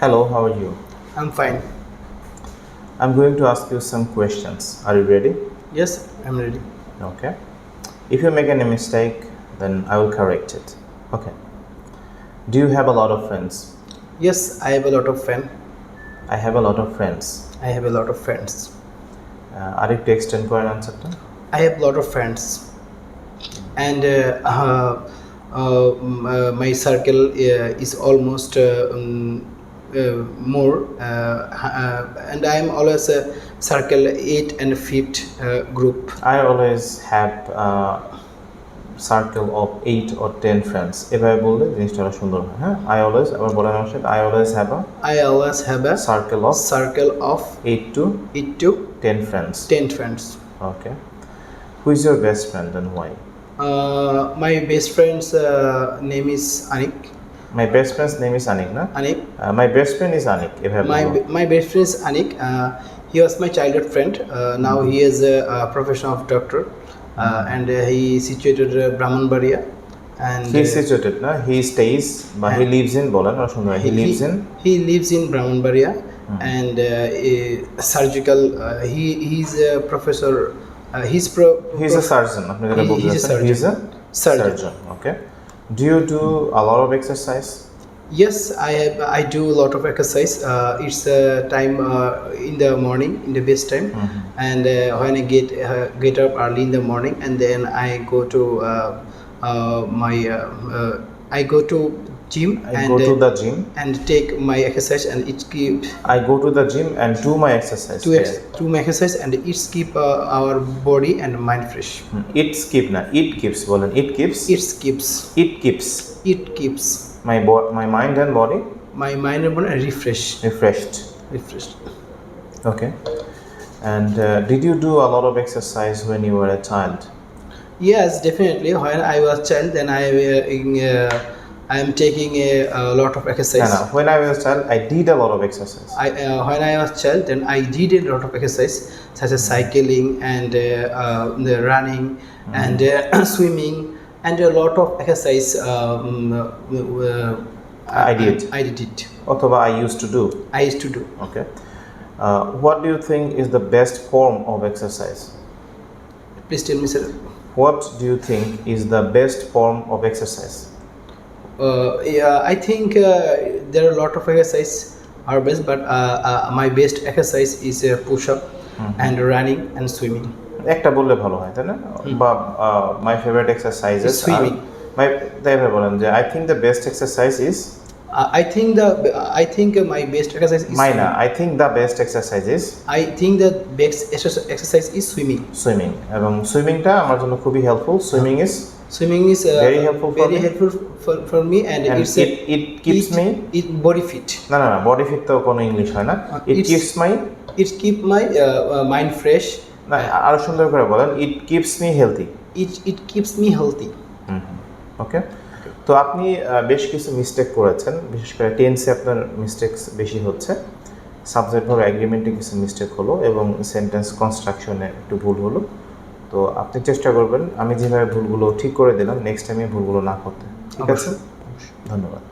Hello, how are you? I'm fine. I'm going to ask you some questions. Are you ready? Yes, I'm ready. Okay. If you make any mistake, then I will correct it. Okay. Do you have a lot of friends? Yes, I have a lot of friends. I have a lot of friends. I have a lot of friends. Uh, আরেকটু extend করেন আনসারটা I have a lot of friends, and uh, uh, uh, m- uh, my circle uh, is almost uh, um, uh, Uh, more uh, uh, and I'm always a circle 8 and 5th group. I always have circle of eight or ten friends এভাবে বললে জিনিসটা আরও সুন্দর হয় হ্যাঁ? I always আবার বলার আসে I always have a I always have a circle of circle of eight to eight to ten friends ten friends okay who is your best friend and why my best friend's name is Anik My best friend's name is Anik, na? Anik. Uh, my best friend is Anik. If I my, my best friend is Anik. Uh, he was my childhood friend. Uh, now mm-hmm. he is a, a profession of doctor, uh, hmm. and uh, he situated uh, Brahmanbaria. And he is situated, na? He stays, but he lives in Bolan or somewhere. He, he lives in. He lives in Brahmanbaria, mm-hmm. and uh, surgical. Uh, he he's a professor. Uh, he's pro. He's prof- a surgeon. He, he's a surgeon. He's a surgeon. surgeon. Okay do you do a lot of exercise? Yes i i do a lot of exercise. Uh, it's a time uh, in the morning in the best time. Mm-hmm. and uh, when i get uh, get up early in the morning and then i go to uh, my I go to gym I and go to uh, the gym and take my exercise, and it keep I go to the gym and do my exercise to ex- to my exercise, and it's keep uh, our body and mind fresh. It skip না it keeps বলেন it keeps It keeps it keeps it keeps my my mind and body my mind and body refresh refreshed refreshed. Okay. And uh, did you do a lot of exercise when you were a child? Yes, definitely. When I was child, then I uh, in, uh, I am taking a, a lot of exercise. no. When I was a child, I did a lot of exercise. I uh, when I was child, then I did a lot of exercise such as cycling and uh, uh, the running and uh, swimming and a lot of exercise. Um, uh, I did. I did it. Othaba I used to do. I used to do. Okay. Uh, what do you think is the best form of exercise? Please tell me, sir. What do you think is the best form of exercise? Uh, yeah, I think uh, there are a lot of exercise are best, but uh, uh, my best exercise is uh, push up mm-hmm. and running and swimming. একটা বললে ভালো হয় তাই না বা my favourite exercises Swimming. My তাই বলেন যে I think the best exercise is Uh, I think the I think uh, my best exercise is না I think the best exercise is I think the best exercise exercise is swimming. Swimming এবং সুইমিংটা আমার জন্য খুবই helpful swimming is Swimming is uh, Very helpful for very me. helpful for, for me, and, And it's it- it keeps it, me- it body fit. না না না body fit তো কোনো English হয় না it It's- keeps my It keep my uh, uh, mind fresh. না আরও সুন্দর করে বলেন it keeps me healthy It it keeps me healthy. Okay তো আপনি বেশ কিছু মিস্টেক করেছেন। বিশেষ করে টেন্সে আপনার মিস্টেকস বেশি হচ্ছে। সাবজেক্ট ভাবে অ্যাগ্রিমেন্টে কিছু মিস্টেক হলো এবং সেন্টেন্স কনস্ট্রাকশনে একটু ভুল হলো। তো আপনি চেষ্টা করবেন আমি যেভাবে ভুলগুলো ঠিক করে দিলাম নেক্সট টাইমে ভুলগুলো না করতে। ঠিক আছে? ধন্যবাদ।